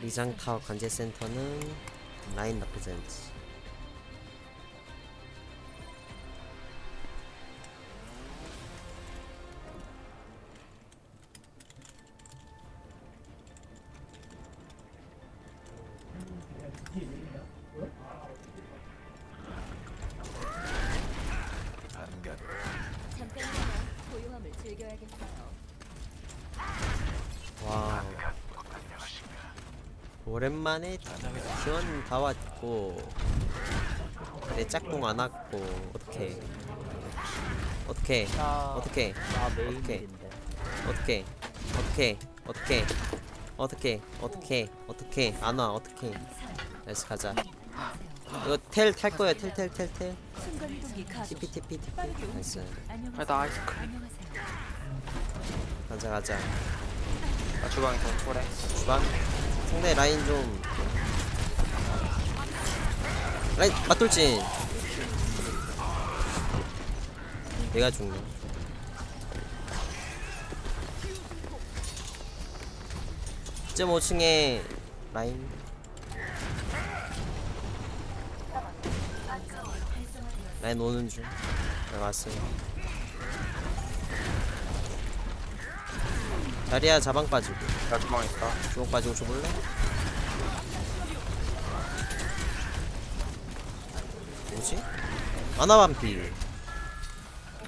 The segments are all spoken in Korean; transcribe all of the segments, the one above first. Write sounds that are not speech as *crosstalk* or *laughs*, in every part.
리장 타워 관제 센터는 라인 즐겨야겠어요. 와. 오랜만에 지원 다 왔고 내 짝꿍 안 왔고 어떻게 어떻게 나, 어떻게. 메인인데. 어떻게 어떻게 어떻게 어떻게 어떻게 어떻게 안 와. 어떻게 나이스 가자. 이거 텔 탈 거야. 텔 텔 텔텔. TP TP TP 빠르게 나이스. 아, 나 아이스크림. 가자 가자 나 주방에서 초래. 주방? 상대 라인 좀. 라인 맞돌진. 내가 죽네. 점 5층에 라인. 라인 오는 중. 내가 왔어요 자리야 자방 빠지고 나 주방 있어. 주먹 빠지고 줘볼래? 뭐지? 아나반피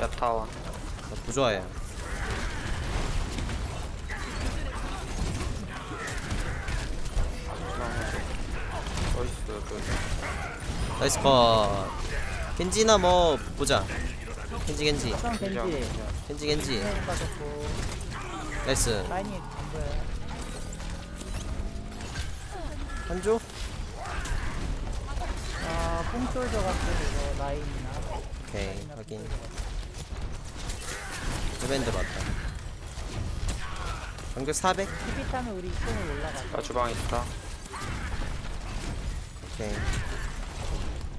야타원. 나 부조화야 나이스. 그. 나이스 컷 겐지나 뭐 보자 겐지 겐지 형 겐지. 겐지 겐지 형 빠졌고. 나이스 라인이 안 보여요. 한조? 아, 뽕솔저 같은 이거 라인이나. 오케이 확인 레벤드 맞다 방금 400? TP 타면 우리 뽕을 올라가. 나 주방 있어. 오케이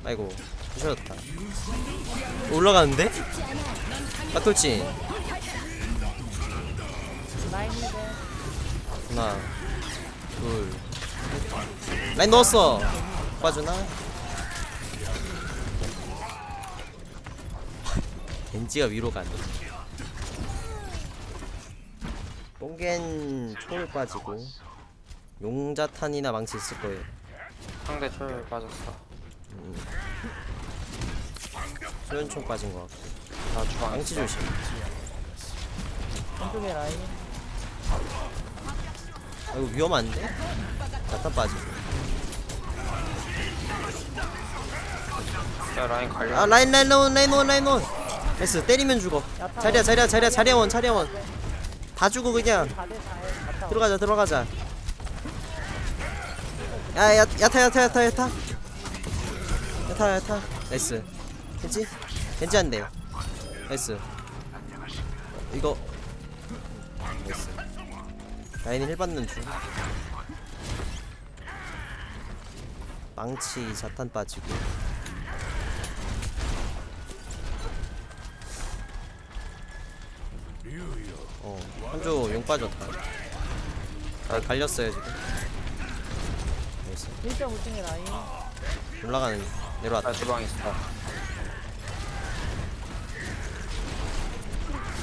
아이고 부셔졌다 올라가는데? 라인이 돼. 하나 둘 라인 넣었어 빠주나? 겐지가 위로 가네 뽕겐 초월 빠지고 용자탄이나 망치 있을 거예요 상대 초를 빠졌어. 수연총 빠진 거 같고 나 주방 망치. 조심 왼쪽에 라인. 아 이거 위험한데? 자탄 빠지고. 야 라인 관련. 아 라인 라인 온 라인 온 라인 온. 나이스 때리면 죽어. 자리야 자리야 자리야 자리야 원 자리야 원다 죽어 그냥. 4대 4에 갔다 와. 들어가자 들어가자. 야 야, 야타 야타 야타 야타. 야타 야타. 나이스 겐지? 겐지 한대 나이스. 이거. 나이스 라인이 힐 받는 중. 망치 자탄 빠지고. 어 한조 용 빠졌다. 아 갈렸어요 지금. 나이스. 1.5층에 라인. 올라가는 내려왔다. 나 주방 있어.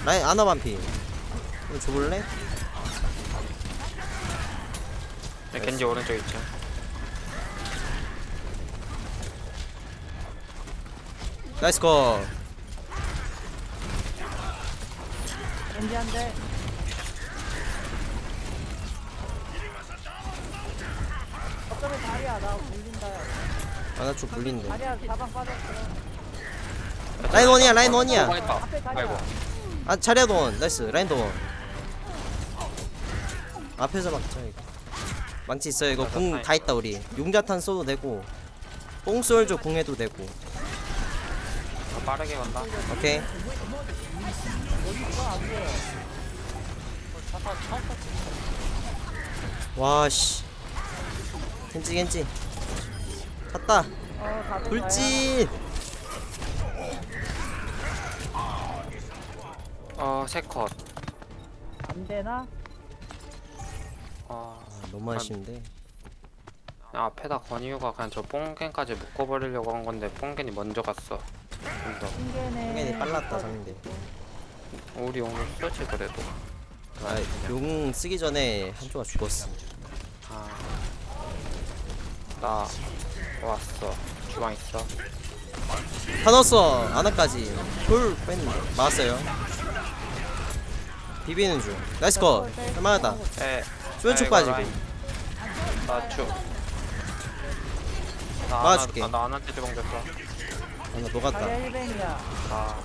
라인 아나 반피. 이거 줘볼래? 야, 겐지 오른쪽 있지. 나이스 컷 겐지 한 대. 어쩌면 다리야. 나 물린다. 아나 쪽 불린데 다리야, 가방 빠졌어. 라인 원이야 라인 원이야. 앞에 다리야. 아이고. 아 차례도 원 나이스 라인도 원 앞에서 막자 이거 망치 있어요. 이거 궁 다 있다 우리. 용자탄 써도 되고 뽕쏠조 궁 해도 되고. 나 빠르게 간다. 오케이. 와씨. 겐지 겐지. 갔다. 어, 다들 돌진. 어, 세 컷. 안 되나? 아 아, 너무 아쉬운데. 그냥 앞에다 건이유가 그냥 저 뽕겐까지 묶어버리려고 한 건데 뽕겐이 먼저 갔어. 좀더 핑계네. 당연히 빨랐다 상대. 우리 용을 쓰지 그래도. 아 용 쓰기 전에 한조가 죽었어. 아 나 왔어. 주방 있어? 다 넣었어 아나까지. 돌 뺐는데. 막았어요 비비는 중. 나이스 컷. 할만하다. 에 수면축 빠지고. 나축 막아줄게. 나 나한테 주방 줬어 아나 녹았다. 1뱅이야. 아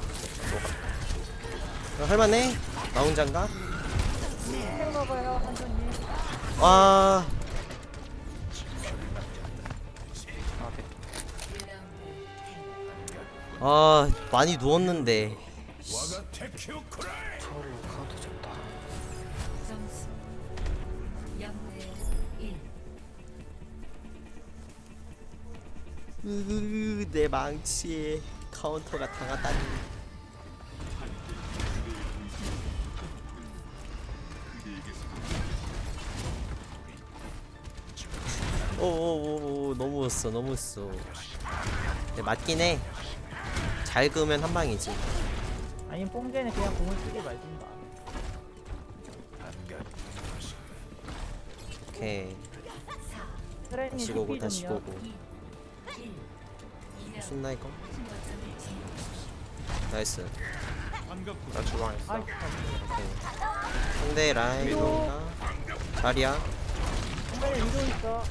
어, 할만해? 나 혼잔가? 와. 아, 아 많이 누웠는데. 카운트 으, 내 망치에 카운터가 당하다니. 오오오 너무 웃어 너무 웃어. 네, 맞긴 해잘 그으면 한 방이지. 아니면 뽕개는 그냥 공을 쓰게 말든가. 오케이. 다시 고고 다시. 고고 신나 이거 나이스 나 주방 있어. 상대 라인인가 자리야 있어.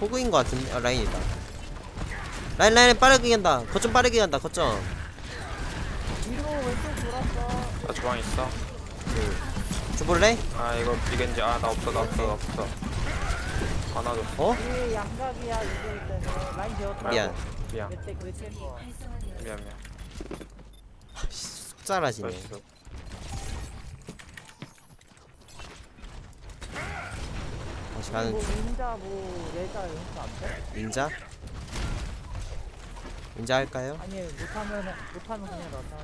호그인 것 같은데 아 라인이다 라인 라인 빠르게 간다 거점 빠르게 간다 거점 위로 왼쪽 돌았어. 나 주방 있어 줘볼래? 아 이거 이겐지 아 나 없어 나 없어 나 없어 하나 줬어 어? 위에 양각이야, 이거 있다네. 라인 되었다. 미안. 미안. 미안 미안 쑥잘하지네 나이스 다시 가는 뭐중 닌자 뭐 레자 이런 거안 돼? 닌자? 닌자 할까요? 아니 못하면 못하면 그냥 넣자.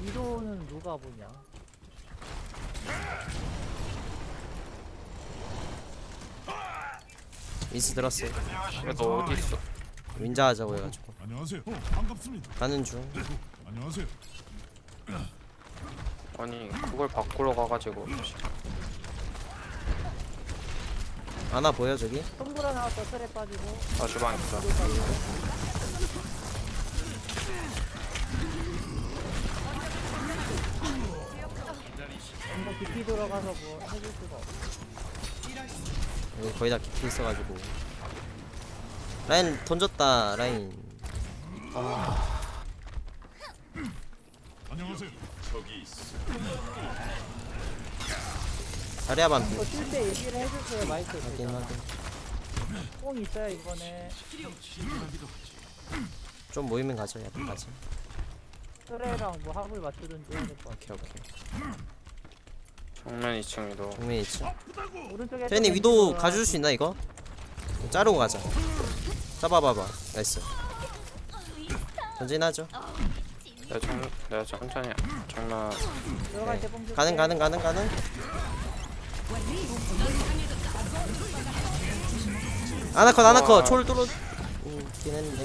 위로는 누가 보냐? 민스 들었어 야너 어디 있어 닌자 하자고 해가지고 안녕하세요. 어, 반갑습니다. 가는 중 안녕하세요. 아니 그걸 바꾸러 가가지고 아나 보여 저기? 손보라 나왔다 틀에 빠지고. 나 주방 빠지고. 뭔가 깊이 들어가서 뭐 해줄 수가 없어. 여기 거의 다 깊이 있어가지고 라인 던졌다 라인. 안녕하세요. 자리야 반피 이거 쉴 때 얘기를 해주세요 마이크. 확인 확인. 뽕 있어요 이번에. 좀 모이면 가죠 야까지. 트레랑 뭐 합을 맞추든지 해야 될것 같아 오케이 오케이. 정면 2층 위도. 정면 있지 오른쪽에 또 위도 가줄 수 있나 이거? 자르고 가자 잡아봐봐. 나이스. 전진하죠. 내가 정 내가 천천히 들어갈 때뽕 줄게 가능 가능 가능 가능. 아나컷 아나컷. 와. 초를 뚫어. 긴 했는데.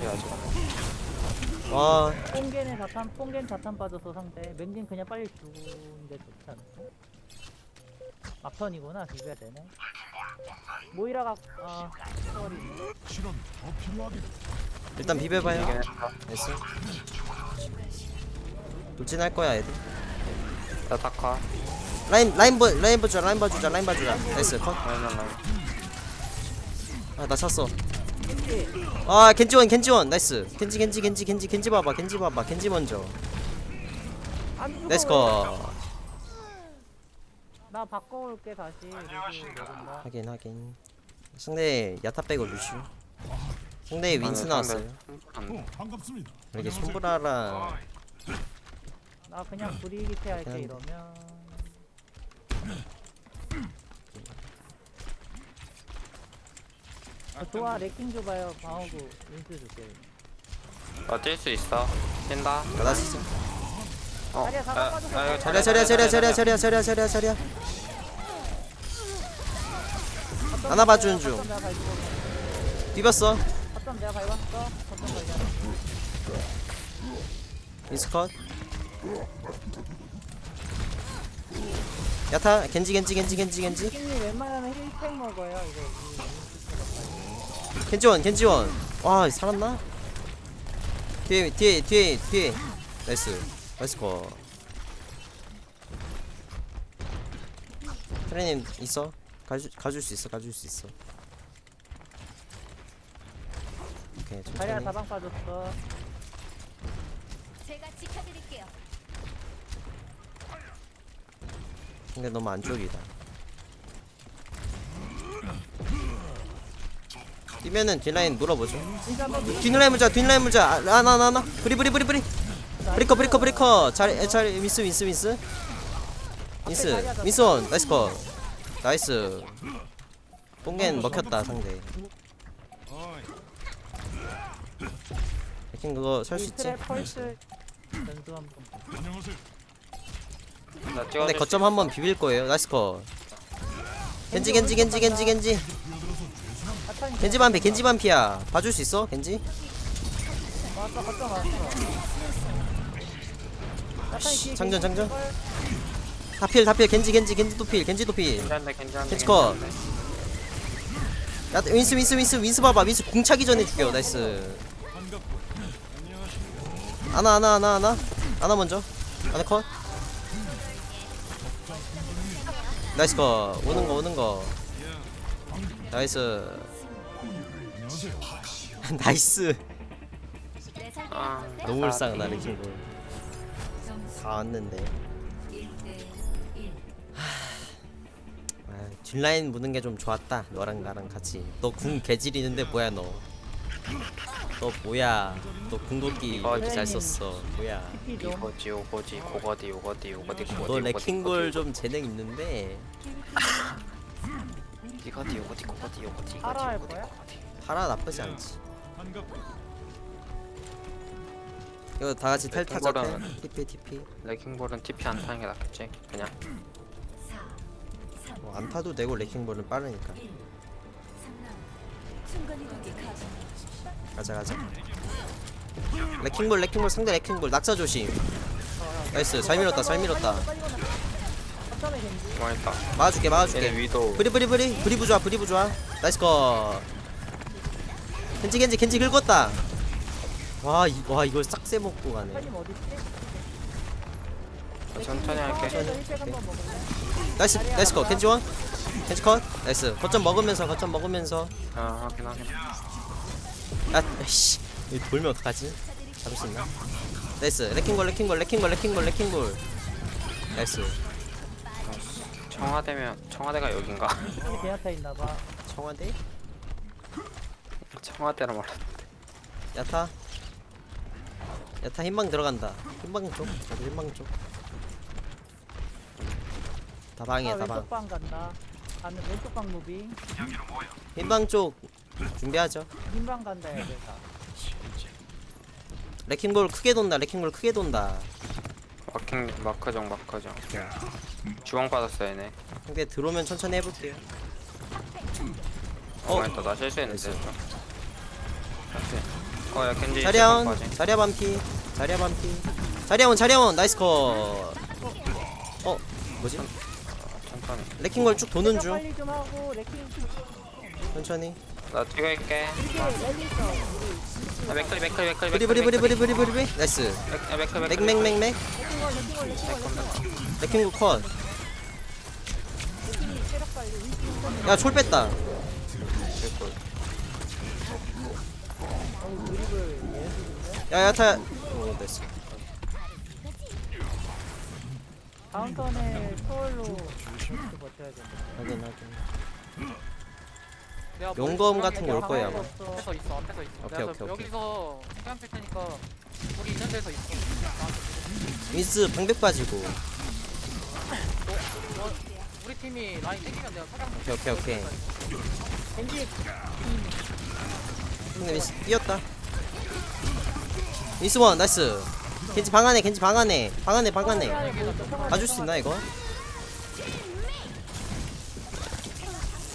해야지. 와. 뽕겐에 자탄 뽕겐 자탄 빠져서 상대. 맹진 그냥 빨리 죽는 게 좋지 않을까? 막턴이구나 비벼야 되네 모이라가 아. 일단 비벼봐요. 나이스. 돌진할 거야 애들. 나 타카 라인 라인 봐 라인 봐주자 라인 봐주자 라인 봐주자. 나이스 라인 컷아나 찼어. 겐지 아 겐지원 겐지원. 나이스. 겐지 겐지 겐지 겐지 겐지 봐봐 겐지 봐봐 겐지 먼저. 안 죽어. 나이스? 컷 나 바꿔올게 다시. 모른다 하긴 하긴 상대 야타 빼고 루슈 상대 윈스 나왔어요. 어, 반갑습니다. 이렇게 안녕하세요. 손브라랑 나 그냥 브리기테 할게 그냥- 이러면. 어, 좋아 레킹 줘봐요 방어구. 윈스 줄게. 나뛸 수 있어. 뛴다. 나다시죠 어, 자리야, 아, 잡아 빠졌어. 아, 이거 자리야 자리야 자리야 자리야 자리야 자리야 자리야 자리야 하나 봐주는 중. 거점 내가 밟고. 비볐어. 거점 내가 밟았어 거점 관리하는 미스컷. 야타 겐지 겐지 겐지 겐지 겐지. 킹이 웬만하면 힐팩 먹어요 이거. 겐지원 겐지원. 와 살았나? 뒤에 뒤에 뒤에 뒤에. 나이스 나이스 거 트레님 있어? 가주, 가줄 수 있어? 가줄 수 있어? 오케이 천천히. 다방 빠졌어. 제가 지켜드릴게요. 근데 너무 안쪽이다. 뛰면은 뒷라인 물어보죠. 뒷라인 물자 뒷라인 물자. 아나나나. 브리 브리 브리 브리 브리커 브리커 브리커. 잘, 잘 미스 미스 미스. 미스 미스원. 나이스 컷. 나이스. 뽕겐 먹혔다 상대. 해킹 그거 살 수 있지? 근데 거점 수 한번 비빌 거예요. 나이스 컷. 겐지 겐지 겐지 겐지 겐지. 겐지 반피 겐지 반피야. 봐줄 수 있어 겐지 뒤에 장전, 장전. 걸. 다필 다필. 겐지 겐지 겐지 도필 겐지 도필. 괜찮네 괜찮네 캐치 컷. 괜찮네. 야 윈스 윈스 윈스 윈스 봐봐. 윈스 궁 차기 전에 죽여. 나이스. 아나 아나 아나 아나. 아나 먼저. 아나 컷. 나이스 컷. 오는 거 오는 거. 나이스. *laughs* 나이스. 아, 너무 불쌍하다 레킹볼 점수 다 왔는데. 1대 1. 아, 뒷라인 무는 게 좀 좋았다 너랑 나랑 같이. 너 궁 개질이는데 뭐야 너? 너 뭐야? 너 궁극기 이렇게 잘 썼어. 뭐야? 이거지 요거지 고거디 요거디 요거디 고거디 너 요거디, 레킹볼 요거디, 좀 재능 있는데. 이거디 요거디 고거디 요거디 팔아 이거디 할 요거디 거야? 고거디 파라 나쁘지 않지 이거 다 같이 텔 타자 텔 레킹볼은- TP TP 레킹볼은 TP 안 타는 게 낫겠지 그냥. 4, 3, 뭐, 안 타도 되고 레킹볼은 빠르니까. 1. 3라운드. 순간이동기 가동. 가자 가자. 레킹볼 레킹볼 상대 레킹볼. 낙사 조심. 나이스. 잘 밀었다 잘 밀었다. 망했다. 막아줄게 얘네 막아줄게. 위도. 브리 브리 브리. 브리 부 좋아 브리 부 좋아 나이스 컷. 겐지 겐지 겐지 긁었다 와, 이, 와 이걸 싹세 먹고 가네. 사님 어딨지? 천천히 할게. 그래서 힐팩 한번 먹을래? 나이스 나이스 컷. 겐지 원? 겐지 컷? 나이스. 거점 먹으면서 거점 먹으면서. 아 확인 확인. 아 씨. 여기 돌면 어떡하지? 잡을 수 있나? 나이스. 레킹볼 레킹볼 레킹볼 레킹볼 레킹볼 나이스. 청와대면 청와대가 여긴가? 제나타 있나봐. 청와대? 청와대라 말했 야타 야타 흰방 들어간다. 흰방 쪽 여기 흰방 쪽. 다 방이야 아, 다방. 왼쪽 방 간다. 가는 왼쪽 방 무빙? 흰방 쪽 준비하죠. 흰방 간다 해야 돼 다. 레킹볼 크게 돈다 레킹볼 크게 돈다. 마킹 마크정 마크정. 주황 받았어 얘네. 근데 들어오면 천천히 해볼게요. 어 어. 망했다 나 실수했는데 좀 어야 겐지 자리아온 빠지. 자리아 반피. 자리아 반피. 자리아온 자리아온 나이스 컷어 뭐지? 천천히. 레킹볼 쭉 도는 중. 빨리 좀 하고 레킹 천천히. 나 찍어 있게. 이렇게 랠리 있어 아, 맥클리 맥클리 맥클리 브리 브리 브리 브리 브리 브리 브리. 나이스. 맥- 아, 맥클리 맥클리. 맥맥맥맥 레킹볼 레킹볼 레킹볼 레킹볼 레킹볼 컷. 레킹이 체력 빨리 위치 야, 촐 뺐다. 어우 드립을 예술인데 야, 야 타. 오, 됐어. 다음 턴에 초월로 이렇게 버텨야 된다 확인, 확인. 내가 용검 머리 같은 거올 방어가 거야, 아마. 없어. 앞에서 있어 앞에서 있어 오케이, 내가 오케이, 오케이. 여기서 테니까 우리 있는 데서 있어 윈스 방백 빠지고. 너, 우리 팀이 라인 땡기면 내가 사장 오케이, 오케이, 오케이. 겐지 근데 윈스 뛰었다. 윈스 원, 나이스. 겐지 방 안에 겐지 방 안에. 방 안에 방 안에. 봐줄 수 있나 이거?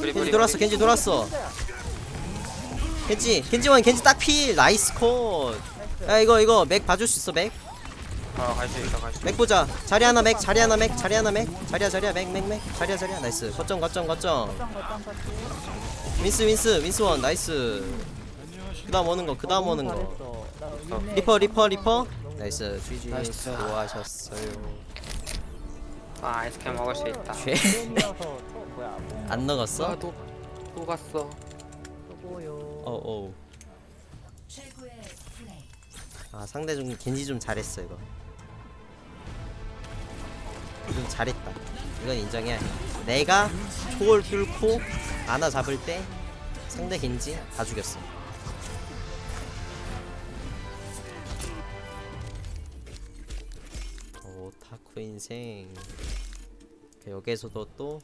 겐지 돌았어 겐지 돌았어. 겐지 겐지 원 겐지 딱필. 나이스 컷야 이거 이거. 맥 봐줄 수 있어 맥? 어갈 수 있어 갈수 맥 보자. 자리 하나 맥 자리 하나 맥 자리 하나 맥. 자리야 자리야. 맥 맥 맥. 자리야 자리야. 나이스. 거점 거점 거점. 윈스 윈스. 윈스 원 나이스 그 다음 오는 거 그 다음 오는 거. 리퍼 리퍼 리퍼. 나이스. GG 나이스. 수고하셨어요. 아 아이스크림 먹을 수 있다. 쉐. *laughs* 안 넣었어? 아또 또 갔어. 어어 최고의 플레이. 아 상대 좀 겐지 좀 잘했어 이거. 좀 잘했다. 이건 인정해야 해. 내가 초월 뚫고 아나 잡을 때 상대 겐지 다 죽였어 인생. 여기에서도 또